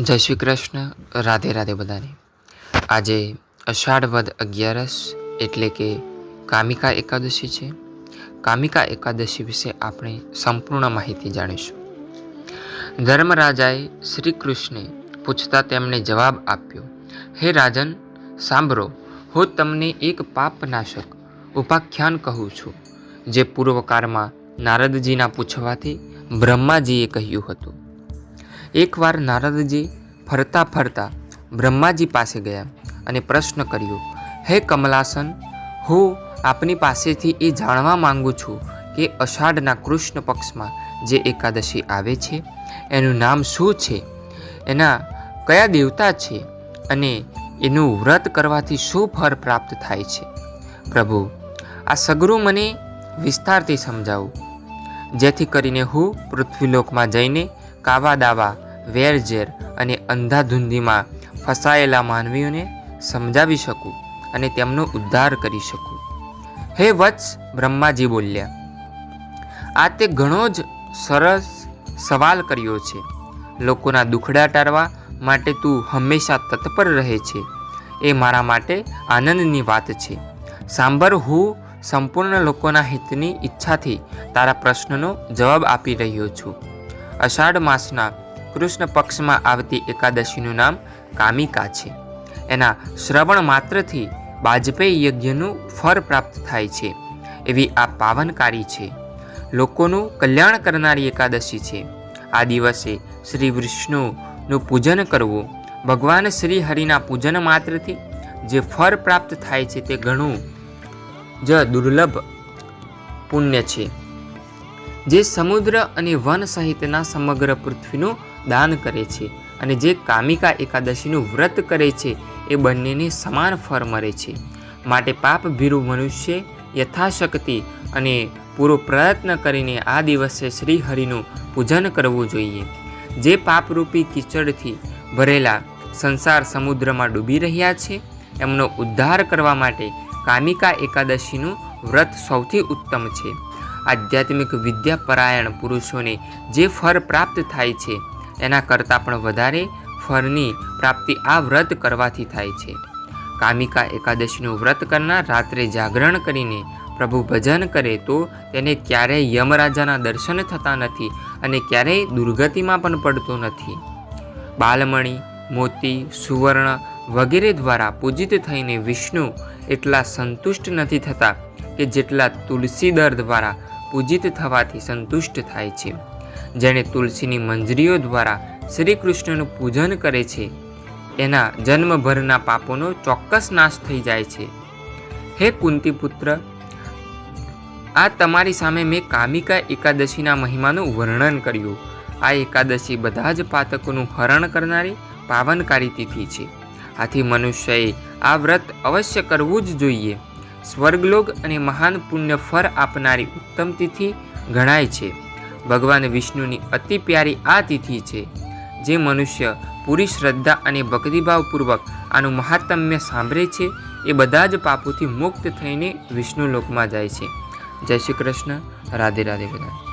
જય શ્રી કૃષ્ણ. રાધે રાધે બધાને. આજે અષાઢ વદ અગિયારસ એટલે કે કામિકા એકાદશી છે. કામિકા એકાદશી વિશે આપણે સંપૂર્ણ માહિતી જાણીશું. ધર્મરાજાએ શ્રી કૃષ્ણે પૂછતા તેમણે જવાબ આપ્યો, હે રાજન, સાંભળો, હું તમને એક પાપનાશક ઉપાખ્યાન કહું છું, જે પૂર્વકાળમાં નારદજીના પૂછવાથી બ્રહ્માજીએ કહ્યું હતું. એકવાર નારદજી ફરતા ફરતા બ્રહ્માજી પાસે ગયા અને પ્રશ્ન કર્યો, હે કમલાસન, હું આપની પાસેથી એ જાણવા માંગુ છું કે અષાઢના કૃષ્ણ પક્ષમાં જે એકાદશી આવે છે, એનું નામ શું છે? એના કયા દેવતા છે અને એનું વ્રત કરવાથી શું ફળ પ્રાપ્ત થાય છે? પ્રભુ, આ સગરું મને વિસ્તારથી સમજાવું. જેથી કરીને હું પૃથ્વીલોકમાં જઈને કાવા દાવા વેરઝેર અને અંધાધૂંધીમાં ફસાયેલા માનવીઓને સમજાવી શકું અને તેમનો ઉદ્ધાર કરી શકું. હે વત્સ બ્રહ્માજી બોલ્યા, આ તે ઘણો જ સરસ સવાલ કર્યો છે. લોકોના દુખડા ટાળવા માટે તું હંમેશા તત્પર રહે છે. એ મારા માટે આનંદની વાત છે. સાંભળ, હું સંપૂર્ણ લોકોના હિતની ઈચ્છાથી તારા પ્રશ્નનો જવાબ આપી રહ્યો છું. અષાઢ માસના કૃષ્ણ પક્ષમાં આવતી એકાદશીનું નામ કામિકા છે. એના શ્રવણ માત્રથી બાજપેયી યજ્ઞનું ફળ પ્રાપ્ત થાય છે. એવી આ પાવનકારી છે. લોકોનું કલ્યાણ કરનારી એકાદશી છે. આ દિવસે શ્રી વિષ્ણુનું પૂજન કરવું, ભગવાન શ્રી હરિના પૂજન માત્રથી જે ફળ પ્રાપ્ત થાય છે તે ઘણું જ દુર્લભ પુણ્ય છે. જે સમુદ્ર અને વન સહિતના સમગ્ર પૃથ્વીનું દાન કરે છે અને જે કામિકા એકાદશીનું વ્રત કરે છે, એ બંનેને સમાન ફળ મળે છે. માટે પાપ ભીરુ મનુષ્ય યથાશક્તિ અને પૂરો પ્રયત્ન કરીને આ દિવસે શ્રી હરિનું પૂજન કરવું જોઈએ. જે પાપરૂપી કીચડથી ભરેલા સંસાર સમુદ્રમાં ડૂબી રહ્યા છે, એમનો ઉદ્ધાર કરવા માટે કામિકા એકાદશીનું વ્રત સૌથી ઉત્તમ છે. આધ્યાત્મિક વિદ્યાપરાયણ પુરુષોને જે ફળ પ્રાપ્ત થાય છે એના કરતાં પણ વધારે ફળની પ્રાપ્તિ આ વ્રત કરવાથી થાય છે. કામિકા એકાદશીનું વ્રત કરનાર રાત્રે જાગરણ કરીને પ્રભુ ભજન કરે તો તેને ક્યારેય યમરાજાના દર્શન થતા નથી અને ક્યારેય દુર્ગતિમાં પણ પડતો નથી. બાલમણી, મોતી, સુવર્ણ વગેરે દ્વારા પૂજિત થઈને વિષ્ણુ એટલા સંતુષ્ટ નથી થતા કે જેટલા તુલસીદર દ્વારા પૂજિત થવાથી સંતુષ્ટ થાય છે. જેણે તુલસીની મંજરીઓ દ્વારા શ્રી કૃષ્ણનું પૂજન કરે છે. એના જન્મભરના પાપોનો ચોક્કસ નાશ થઈ જાય છે. હે કુંતીપુત્ર, આ તમારી સામે મેં કામિકા એકાદશીના મહિમાનું વર્ણન કર્યું. આ એકાદશી બધા જ પાતકોનું હરણ કરનારી પાવનકારી તિથિ છે. આથી મનુષ્યએ આ વ્રત અવશ્ય કરવું જ જોઈએ. સ્વર્ગલોક અને મહાન પુણ્ય ફર આપનારી ઉત્તમ તિથિ ગણાય છે. ભગવાન વિષ્ણુની અતિ પ્યારી આ તિથિ છે, જે મનુષ્ય પૂરી શ્રદ્ધા અને ભક્તિભાવપૂર્વક આનું મહાત્મ્ય સાંભળે છે, એ બધા જ પાપોથી મુક્ત થઈને વિષ્ણુ લોકમાં જાય છે. જય શ્રી કૃષ્ણ. રાધે રાધે બધા